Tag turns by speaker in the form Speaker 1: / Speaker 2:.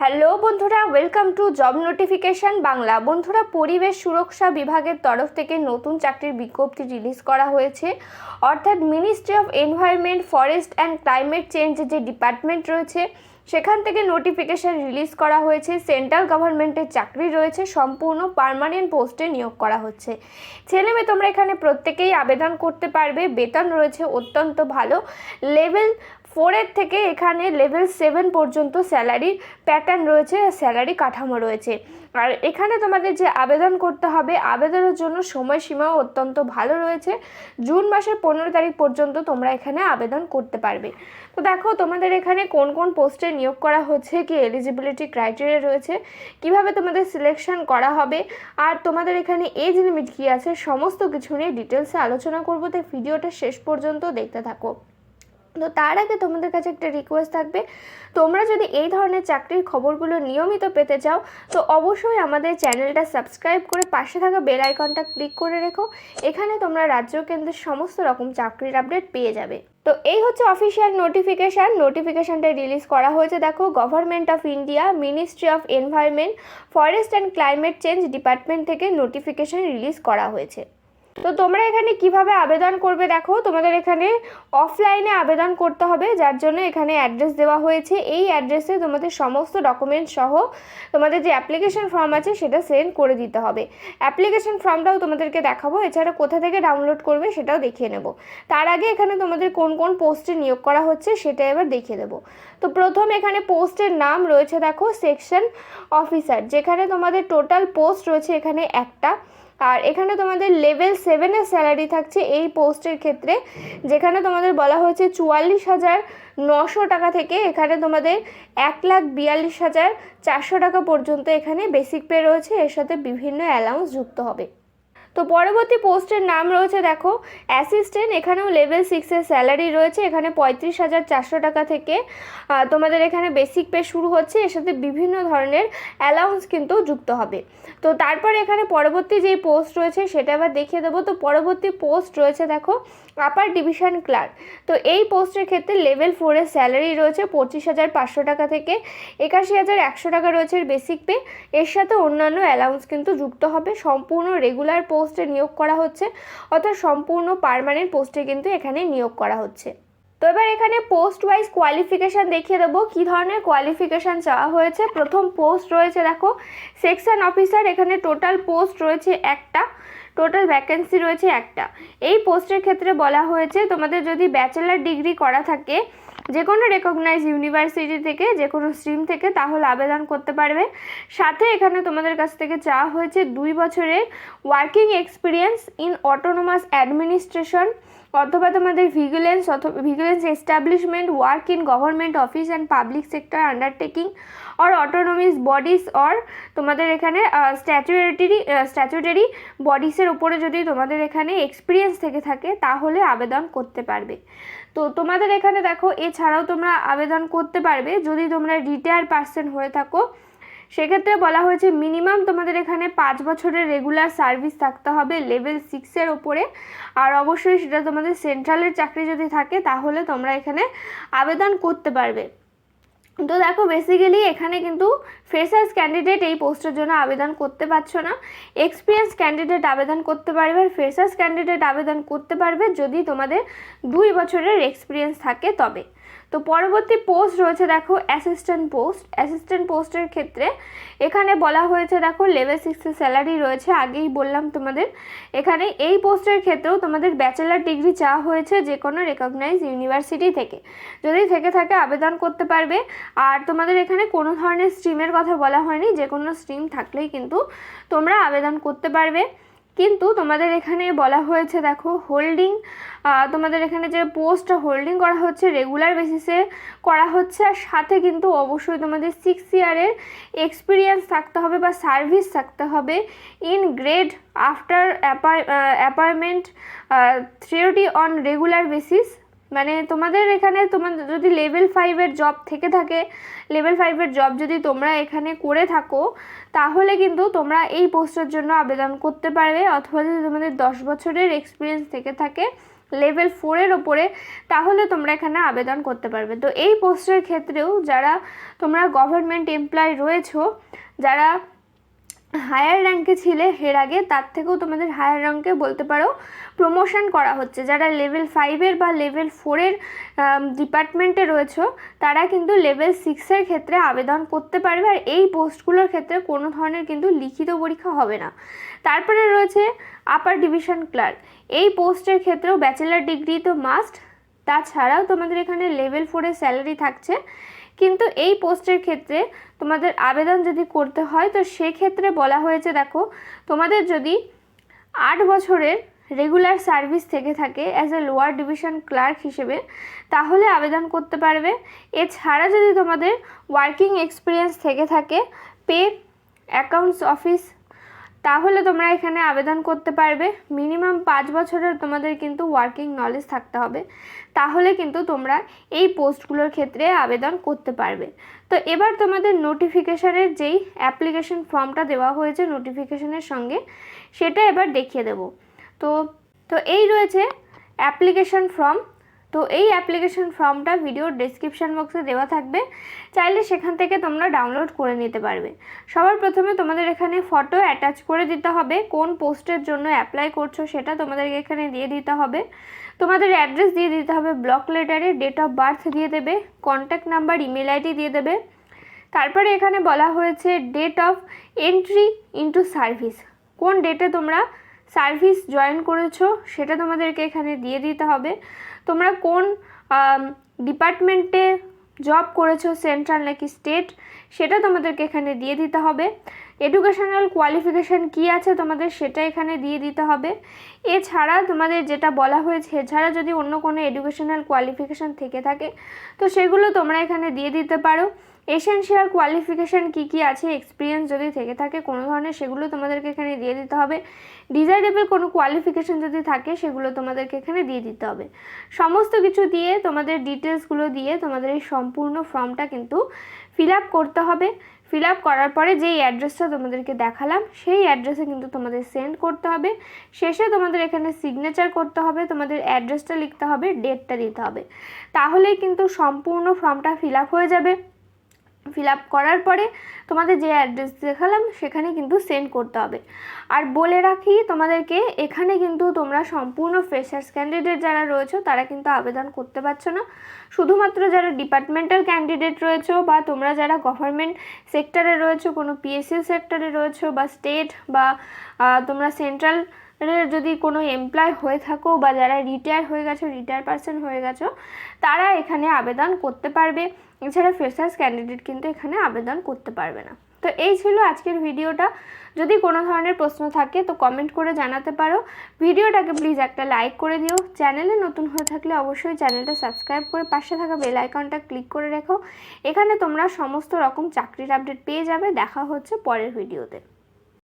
Speaker 1: Hello বন্ধুরা welcome to job notification Bangla. বন্ধুরা, পরিবেশ সুরক্ষা বিভাগের তরফ থেকে নতুন চাকরির বিজ্ঞপ্তি রিলিজ করা হয়েছে। অর্থাৎ ministry of environment forest and climate change যে ডিপার্টমেন্ট রয়েছে, সেখান থেকে নোটিফিকেশন রিলিজ করা হয়েছে। সেন্ট্রাল গভর্নমেন্টের চাকরি রয়েছে, সম্পূর্ণ পার্মানেন্ট পোস্টে নিয়োগ করা হচ্ছে। ছেলে মেয়ে তোমরা এখানে প্রত্যেকেই আবেদন করতে পারবে। বেতন রয়েছে অত্যন্ত ভালো। লেভেল ফোরের থেকে এখানে লেভেল সেভেন পর্যন্ত স্যালারি প্যাটার্ন রয়েছে, স্যালারি কাঠামো রয়েছে। আর এখানে তোমাদের যে আবেদন করতে হবে, আবেদনের জন্য সময়সীমাও অত্যন্ত ভালো রয়েছে। জুন মাসের পনেরো তারিখ পর্যন্ত তোমরা এখানে আবেদন করতে পারবে। তো দেখো, তোমাদের এখানে কোন কোন পোস্টে নিয়োগ করা হচ্ছে, কি এলিজিবিলিটি ক্রাইটেরিয়া রয়েছে, কীভাবে তোমাদের সিলেকশন করা হবে, আর তোমাদের এখানে এজ লিমিট কী আছে, সমস্ত কিছু নিয়ে ডিটেলসে আলোচনা করব। তাই ভিডিওটা শেষ পর্যন্ত দেখতে থাকো। তো তার আগে তোমাদের কাছে একটা রিকোয়েস্ট থাকবে। তোমরা যদি এই ধরনের চাকরির খবরগুলো নিয়মিত পেতে চাও, তো অবশ্যই আমাদের চ্যানেলটা সাবস্ক্রাইব করে পাশে থাকা বেল আইকনটা ক্লিক করে রেখো। এখানে তোমরা রাজ্য কেন্দ্রের সমস্ত রকম চাকরির আপডেট পেয়ে যাবে। তো এই হচ্ছে অফিসিয়াল নোটিফিকেশান নোটিফিকেশানটা রিলিজ করা হয়েছে, দেখো government of India ministry of environment forest and climate change department থেকে নোটিফিকেশান রিলিজ করা হয়েছে। তো তোমরা এখানে কীভাবে আবেদন করবে দেখো? তোমাদের এখানে অফলাইনে আবেদন করতে হবে, যার জন্য এখানে অ্যাড্রেস দেওয়া হয়েছে। এই অ্যাড্রেসে তোমাদের সমস্ত ডকুমেন্টস সহ তোমাদের যে অ্যাপ্লিকেশন ফর্ম আছে, সেটা সেন্ড করে দিতে হবে। অ্যাপ্লিকেশন ফর্মটাও তোমাদেরকে দেখাবো। এছাড়া কোথা থেকে ডাউনলোড করবে, সেটাও দেখিয়ে নেব। তার আগে এখানে তোমাদের কোন কোন পোস্টে নিয়োগ করা হচ্ছে, সেটা এবার দেখিয়ে দেবো। তো প্রথম এখানে পোস্টের নাম রয়েছে দেখো সেকশন অফিসার যেখানে তোমাদের টোটাল পোস্ট রয়েছে এখানে একটা। আর এখানে তোমাদের লেভেল সেভেনের স্যালারি থাকছে এই পোস্টের ক্ষেত্রে, যেখানে তোমাদের বলা হয়েছে চুয়াল্লিশ হাজার নশো টাকা থেকে এখানে তোমাদের এক লাখ বিয়াল্লিশ হাজার চারশো টাকা পর্যন্ত এখানে বেসিক পে রয়েছে, এর সাথে বিভিন্ন অ্যালাউন্স যুক্ত হবে। তো পরবর্তী পোস্টের নাম রয়েছে, দেখো অ্যাসিস্ট্যান্ট এখানেও লেভেল সিক্সের স্যালারি রয়েছে, এখানে পঁয়ত্রিশ হাজার চারশো টাকা থেকে তোমাদের এখানে বেসিক পে শুরু হচ্ছে, এর সাথে বিভিন্ন ধরনের অ্যালাউন্স কিন্তু যুক্ত হবে। তো তারপর এখানে পরবর্তী যেই পোস্ট রয়েছে, সেটা আবার দেখিয়ে দেবো। তো পরবর্তী পোস্ট রয়েছে, দেখো আপার ডিভিশন ক্লার্ক তো এই পোস্টের ক্ষেত্রে লেভেল ফোরের স্যালারি রয়েছে, পঁচিশ হাজার পাঁচশো টাকা থেকে, একাশি হাজার একশো টাকা রয়েছে বেসিক পে এর সাথে অন্যান্য অ্যালাউন্স কিন্তু যুক্ত হবে, সম্পূর্ণ রেগুলার পোস্টে নিয়োগ করা হচ্ছে, অর্থাৎ সম্পূর্ণ পার্মানেন্ট পোস্টে কিন্তু এখানে নিয়োগ করা হচ্ছে। তো এবার এখানে পোস্ট ওয়াইজ কোয়ালিফিকেশান দেখিয়ে দেবো, কী ধরনের কোয়ালিফিকেশান চাওয়া হয়েছে। প্রথম পোস্ট রয়েছে দেখো সেকশন অফিসার এখানে টোটাল পোস্ট রয়েছে একটা টোটাল ভ্যাকেন্সি রয়েছে একটা। এই পোস্টের ক্ষেত্রে বলা হয়েছে, তোমাদের যদি ব্যাচেলার ডিগ্রি করা থাকে যে কোনো রেকগনাইজ ইউনিভার্সিটি থেকে যে কোনো স্ট্রিম থেকে তাহলে আবেদন করতে পারবে। সাথে এখানে তোমাদের কাছ থেকে চাওয়া হয়েছে দুই বছরের working experience in autonomous administration অথবা তোমাদের ভিজিলেন্স অথবা vigilance establishment work in government office and public sector undertaking or autonomous bodies or তোমাদের এখানে স্ট্যাচুয়েটারি স্ট্যাচুটারি বডিসের উপরে যদি তোমাদের এখানে এক্সপিরিয়েন্স থেকে থাকে, তাহলে আবেদন করতে পারবে। তো তোমাদের এখানে দেখো, এছাড়াও তোমরা আবেদন করতে পারবে। যদি তোমরা রিটায়ার পার্সন হয়ে থাকো সেক্ষেত্রে বলা হয়েছে মিনিমাম তোমাদের এখানে পাঁচ বছরের রেগুলার সার্ভিস থাকতে হবে লেভেল সিক্সের ওপরে। আর অবশ্যই সেটা তোমাদের সেন্ট্রালের চাকরি যদি থাকে, তাহলে তোমরা এখানে আবেদন করতে পারবে। তো দেখো বেসিক্যালি এখানে কিন্তু ফ্রেশার্স ক্যান্ডিডেট এই পোস্টের জন্য আবেদন করতে পারছ না। এক্সপিরিয়েন্স ক্যান্ডিডেট আবেদন করতে পারবে আর ফ্রেশার্স ক্যান্ডিডেট আবেদন করতে পারবে যদি তোমাদের দুই বছরের এক্সপিরিয়েন্স থাকে তবে। তো পরবর্তী পোস্ট রয়েছে, দেখো অ্যাসিস্ট্যান্ট পোস্ট অ্যাসিস্ট্যান্ট পোস্টের ক্ষেত্রে এখানে বলা হয়েছে, দেখো লেভেল সিক্সের স্যালারি রয়েছে। আগেই বললাম তোমাদের, এখানে এই পোস্টের ক্ষেত্রেও তোমাদের ব্যাচেলার ডিগ্রি চাওয়া হয়েছে যে কোনো রেকগনাইজ ইউনিভার্সিটি থেকে। যদি থেকে থাকে, আবেদন করতে পারবে। আর তোমাদের এখানে কোনো ধরনের স্ট্রিমের কথা বলা হয়নি যে কোনো স্ট্রিম থাকলেই কিন্তু তোমরা আবেদন করতে পারবে। কিন্তু তোমাদের এখানে বলা হয়েছে, দেখো হোল্ডিং তোমাদের এখানে যে পোস্টটা হোল্ডিং করা হচ্ছে রেগুলার বেসিসে করা হচ্ছে, আর সাথে কিন্তু অবশ্যই তোমাদের সিক্স ইয়ারের এক্সপিরিয়েন্স থাকতে হবে বা সার্ভিস থাকতে হবে in grade after appointment thereto on regular basis মানে তোমাদের এখানে তোমাদের যদি লেভেল ফাইভের জব থেকে থাকে লেভেল ফাইভের জব যদি তোমরা এখানে করে থাকো, তাহলে কিন্তু তোমরা এই পোস্টের জন্য আবেদন করতে পারবে। অথবা যদি তোমাদের দশ বছরের এক্সপিরিয়েন্স থেকে থাকে লেভেল ফোরের ওপরে, তাহলে তোমরা এখানে আবেদন করতে পারবে। তো এই পোস্টের ক্ষেত্রেও যারা তোমরা গভর্নমেন্ট এমপ্লয় রয়েছো, যারা হায়ার র্যাঙ্কে ছিলে এর আগে, তার থেকেও তোমাদের হায়ার র্যাঙ্কে বলতে পারো প্রমোশন করা হচ্ছে। যারা লেভেল ফাইভের বা লেভেল ফোরের ডিপার্টমেন্টে রয়েছে, তারা কিন্তু লেভেল সিক্সের ক্ষেত্রে আবেদন করতে পারবে আর এই পোস্টগুলোর ক্ষেত্রে কোনো ধরনের কিন্তু লিখিত পরীক্ষা হবে না। তারপরে রয়েছে আপার ডিভিশন ক্লার্ক এই পোস্টের ক্ষেত্রেও ব্যাচেলার ডিগ্রি তো মাস্ট তাছাড়াও তোমাদের এখানে লেভেল ফোরের স্যালারি থাকছে। কিন্তু এই পোস্টের ক্ষেত্রে তোমাদের আবেদন যদি করতে হয়, তো সেক্ষেত্রে বলা হয়েছে, দেখো, তোমাদের যদি আট বছরের রেগুলার সার্ভিস থেকে থাকে as a lower division clerk হিসেবে, তাহলে আবেদন করতে পারবে। এছাড়া যদি তোমাদের ওয়ার্কিং এক্সপিরিয়েন্স থেকে থাকে পে অ্যাকাউন্টস অফিস তাহলে তোমরা এখানে আবেদন করতে পারবে। মিনিমাম পাঁচ বছরের তোমাদের কিন্তু ওয়ার্কিং নলেজ থাকতে হবে। তাহলে কিন্তু তোমরা এই পোস্টগুলোর ক্ষেত্রে আবেদন করতে পারবে। তো এবার তোমাদের নোটিফিকেশানের যেই অ্যাপ্লিকেশন ফর্মটা দেওয়া হয়েছে নোটিফিকেশনের সঙ্গে, সেটা এবার দেখিয়ে দেব। তো তো এই রয়েছে অ্যাপ্লিকেশন ফর্ম তো এই অ্যাপ্লিকেশন ফর্মটা ভিডিওর ডেসক্রিপশন বক্সে দেওয়া থাকবে। চাইলে সেখান থেকে তোমরা ডাউনলোড করে নিতে পারবে। সবার প্রথমে তোমাদের এখানে ফটো অ্যাটাচ করে দিতে হবে। কোন পোস্টের জন্য অ্যাপ্লাই করছ সেটা তোমাদেরকে এখানে দিয়ে দিতে হবে। তোমাদের অ্যাড্রেস দিয়ে দিতে হবে ব্লক লেটারে ডেট অফ বার্থ দিয়ে দেবে কন্ট্যাক্ট নাম্বার ইমেল আইডি দিয়ে দেবে। তারপরে এখানে বলা হয়েছে date of entry into service কোন ডেটে তোমরা সার্ভিস জয়েন করেছ সেটা তোমাদেরকে এখানে দিয়ে দিতে হবে। তোমরা কোন ডিপার্টমেন্টে জব করেছ সেন্ট্রাল নাকি স্টেট সেটা তোমাদেরকে এখানে দিয়ে দিতে হবে। এডুকেশনাল কোয়ালিফিকেশান কী আছে তোমাদের, সেটা এখানে দিয়ে দিতে হবে। এছাড়া তোমাদের যেটা বলা হয়েছে, এছাড়া যদি অন্য কোনো এডুকেশনাল কোয়ালিফিকেশান থেকে থাকে, তো সেগুলো তোমরা এখানে দিয়ে দিতে পারো। এসেনশিয়াল কোয়ালিফিকেশান কী কী আছে এক্সপিরিয়েন্স যদি থেকে থাকে কোনো ধরনের, সেগুলো তোমাদেরকে এখানে দিয়ে দিতে হবে। ডিজাইরেবল কোনো কোয়ালিফিকেশান যদি থাকে, সেগুলো তোমাদেরকে এখানে দিয়ে দিতে হবে। সমস্ত কিছু দিয়ে, তোমাদের ডিটেলসগুলো দিয়ে, তোমাদের এই সম্পূর্ণ ফর্মটা কিন্তু ফিল আপ করতে হবে। ফিল আপ করার পরে যেই অ্যাড্রেসটা তোমাদেরকে দেখালাম, সেই অ্যাড্রেসে কিন্তু তোমাদের সেন্ড করতে হবে। শেষে তোমাদের এখানে সিগনেচার করতে হবে, তোমাদের অ্যাড্রেসটা লিখতে হবে ডেটটা দিতে হবে। তাহলেই কিন্তু সম্পূর্ণ ফর্মটা ফিল আপ হয়ে যাবে। ফিল আপ করার পরে তোমাদের যে অ্যাড্রেস দেখালাম, সেখানে কিন্তু সেন্ড করতে হবে। আর বলে রাখি, তোমাদেরকে এখানে কিন্তু তোমরা সম্পূর্ণ ফ্রেশার্স ক্যান্ডিডেট যারা রয়েছে, তারা কিন্তু আবেদন করতে পারছ না। শুধুমাত্র যারা ডিপার্টমেন্টাল ক্যান্ডিডেট রয়েছে বা তোমরা যারা গভর্নমেন্ট সেক্টরে রয়েছে, কোনো পিএসসি সেক্টরে রয়েছে বা স্টেট বা তোমরা সেন্ট্রাল যদি কোনো এমপ্লয় হয়ে থাকো বা যারা রিটায়ার হয়ে গেছো রিটায়ার পার্সন হয়ে গেছো, তারা এখানে আবেদন করতে পারবে। এছাড়া ফ্রেশার্স ক্যান্ডিডেট কিন্তু এখানে আবেদন করতে পারবে না। তো এই ছিল আজকের ভিডিওটা। যদি কোনো ধরনের প্রশ্ন থাকে তো কমেন্ট করে জানাতে পারো। ভিডিওটাকে প্লিজ একটা লাইক করে দিও। চ্যানেলে নতুন হয়ে থাকলে অবশ্যই চ্যানেলটা সাবস্ক্রাইব করে পাশে থাকা বেল আইকনটা ক্লিক করে রেখো। এখানে তোমরা সমস্ত রকম চাকরির আপডেট পেয়ে যাবে। দেখা হচ্ছে পরের ভিডিওতে।